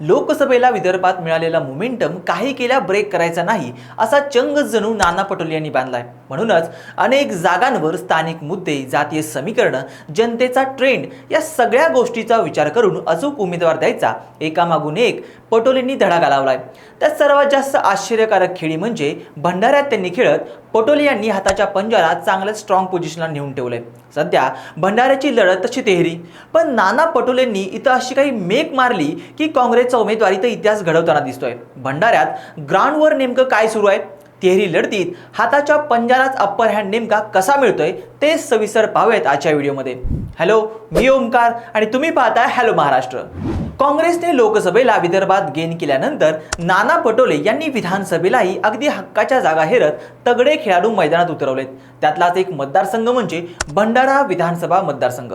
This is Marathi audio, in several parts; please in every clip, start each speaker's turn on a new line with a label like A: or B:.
A: लोकसभेला विदर्भात मिळालेला मोमेंटम काही केल्या ब्रेक करायचा नाही असा चंग जणू नाना पटोले यांनी बांधलाय. म्हणूनच अनेक जागांवर स्थानिक मुद्दे जातीय समीकरणं जनतेचा ट्रेंड या सगळ्या गोष्टीचा विचार करून अचूक उमेदवार द्यायचा एकामागून एक पटोलेंनी धडा घालावलाय त्यात सर्वात जास्त आश्चर्यकारक खेळी म्हणजे भंडाऱ्यात त्यांनी खेळत पटोले यांनी हाताच्या पंजाला चांगलं स्ट्रॉंग पोझिशनला नेऊन ठेवलंय. सध्या भंडाऱ्याची लढत तशी तेहरी. पण नाना पटोलेंनी इथं अशी काही मेक मारली की काँग्रेसचा उमेदवारी तर इतिहास घडवताना दिसतोय. भंडाऱ्यात ग्राउंडवर नेमकं काय सुरू आहे? तेहरी लढतीत हाताच्या पंजालाच अप्पर हँड नेमका कसा मिळतोय ते सविस्तर पाहूयात आजच्या व्हिडिओमध्ये हॅलो मी ओमकार आणि तुम्ही पाहताय हॅलो महाराष्ट्र. काँग्रेसने लोकसभेला विदर्भात गेन केल्यानंतर नाना पटोले यांनी विधानसभेलाही अगदी हक्काच्या जागा हेरत तगडे खेळाडू मैदानात उतरवलेत. त्यातलाच एक मतदारसंघ म्हणजे भंडारा विधानसभा मतदारसंघ.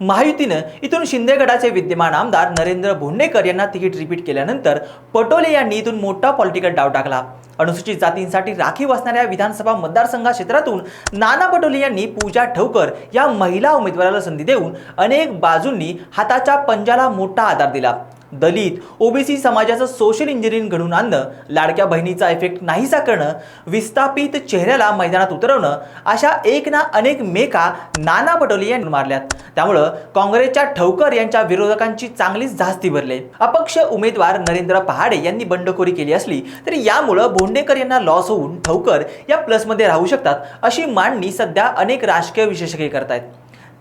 A: महायुतीनं इथून शिंदे गटाचे विद्यमान आमदार नरेंद्र भोंडेकर यांना तिकीट रिपीट केल्यानंतर पटोले यांनी इथून मोठा पॉलिटिकल डाव टाकला. अनुसूचित जातींसाठी राखीव असणाऱ्या विधानसभा मतदारसंघा क्षेत्रातून नाना पटोले यांनी पूजा ठवकर या महिला उमेदवाराला संधी देऊन अनेक बाजूंनी हाताच्या पंजाला मोठा आधार दिला. दलित ओबीसी समाजाचं सोशल इंजिनिअरिंग घडून आणणं लाडक्या बहिणीचा इफेक्ट नाहीसा करणं विस्थापित चेहऱ्याला मैदानात उतरवणं अशा एक ना अनेक मेका नाना पटोले यांनी मारल्यात. त्यामुळं काँग्रेसच्या ठवकर यांच्या विरोधकांची चांगलीच धास्ती भरले. अपक्ष उमेदवार नरेंद्र पहाडे यांनी बंडखोरी केली असली तरी यामुळं भोंडेकर यांना लॉस होऊन ठवकर या प्लसमध्ये राहू शकतात अशी मांडणी सध्या अनेक राजकीय विशेषज्ञ करतायत.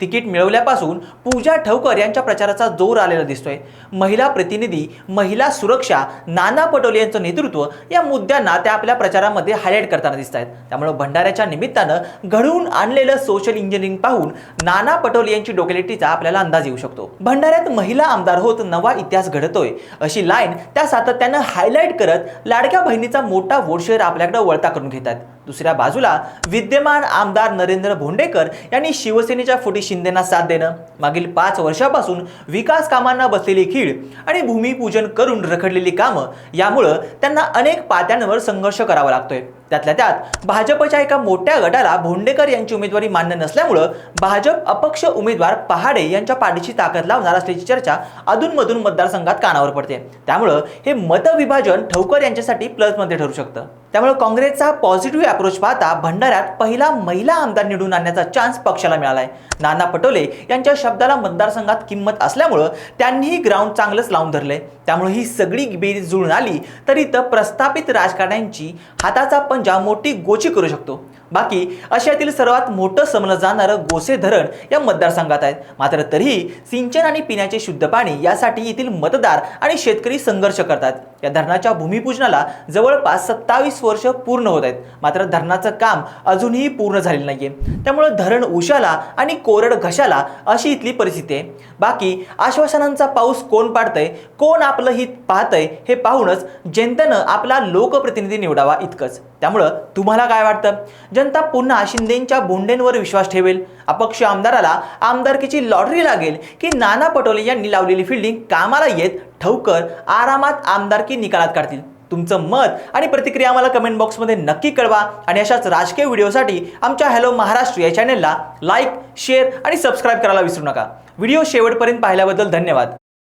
A: तिकीट मिळवल्यापासून पूजा ठवकर यांच्या प्रचाराचा जोर आलेला दिसतोय. महिला प्रतिनिधी महिला सुरक्षा नाना पटोले यांचं नेतृत्व या मुद्द्यांना त्या आपल्या प्रचारामध्ये हायलाईट करताना दिसत आहेत त्यामुळे भंडाऱ्याच्या निमित्तानं घडवून आणलेलं सोशल इंजिनिअरिंग पाहून नाना पटोले यांची डोकेलिटीचा आपल्याला अंदाज येऊ शकतो. भंडाऱ्यात महिला आमदार होत नवा इतिहास घडतोय. अशी लाईन त्या सातत्यानं हायलाईट करत लाडक्या बहिणीचा मोठा वोट शेअर आपल्याकडे वळता करून घेतात दुसऱ्या बाजूला विद्यमान आमदार नरेंद्र भोंडेकर यांनी शिवसेनेच्या फुटी शिंदेना साथ देणं. मागील पाच वर्षापासून विकास कामांना बसलेली खीळ आणि भूमिपूजन करून रखडलेली कामं यामुळं त्यांना अनेक पात्यांवर संघर्ष करावा लागतोय. त्यातल्या त्यात भाजपच्या एका मोठ्या गटाला भोंडेकर यांची उमेदवारी मान्य नसल्यामुळं भाजप अपक्ष उमेदवार पहाडे यांच्या पाठीची ताकद लावणार असल्याची चर्चा अधूनमधून मतदारसंघात कानावर पडते. त्यामुळं हे मतविभाजन ठवकर यांच्यासाठी प्लसमध्ये ठरू शकतं. त्यामुळे काँग्रेसचा पॉझिटिव्ह अप्रोच पाहता भंडाऱ्यात पहिला महिला आमदार निवडून आणण्याचा चान्स पक्षाला मिळालाय. नाना पटोले यांच्या शब्दाला मतदारसंघात किंमत असल्यामुळं त्यांनीही ग्राउंड चांगलंच लावून धरलंय. त्यामुळे ही सगळी बेरीज जुळून आली तरी तर प्रस्थापित राजकारण्यांची हाताचा पंजा मोठी गोची करू शकतो. बाकी आशियातील सर्वात मोठं समजलं जाणारं गोसे धरण या मतदारसंघात आहेत. मात्र तरीही सिंचन आणि पिण्याचे शुद्ध पाणी यासाठी येथील मतदार आणि शेतकरी संघर्ष करतात. या धरणाच्या भूमिपूजनाला जवळपास सत्तावीस वर्ष पूर्ण होत आहेत. मात्र धरणाचं काम अजूनही पूर्ण झालेलं नाहीये. त्यामुळं धरण उशाला आणि कोरड घशाला अशी इथली परिस्थिती आहे. बाकी आश्वासनांचा पाऊस कोण पाडतंय कोण आपलं हित पाहतंय हे पाहूनच जनतेनं आपला लोकप्रतिनिधी निवडावा इतकंच. त्यामुळं तुम्हाला काय वाटतं? जनता पुन्हा शिंदेंच्या बोंडेंवर विश्वास ठेवेल? अपक्ष आमदाराला आमदारकीची लॉटरी लागेल की नाना पटोले यांनी लावलेली फिल्डिंग कामाला येत ठवकर आरामात आमदारकी निकालात काढतील? तुमचं मत आणि प्रतिक्रिया आम्हाला कमेंट बॉक्समध्ये नक्की कळवा आणि अशाच राजकीय व्हिडिओसाठी आमच्या हॅलो महाराष्ट्र या चॅनेलला लाईक शेअर आणि सबस्क्राईब करायला विसरू नका. व्हिडिओ शेवटपर्यंत पाहिल्याबद्दल धन्यवाद.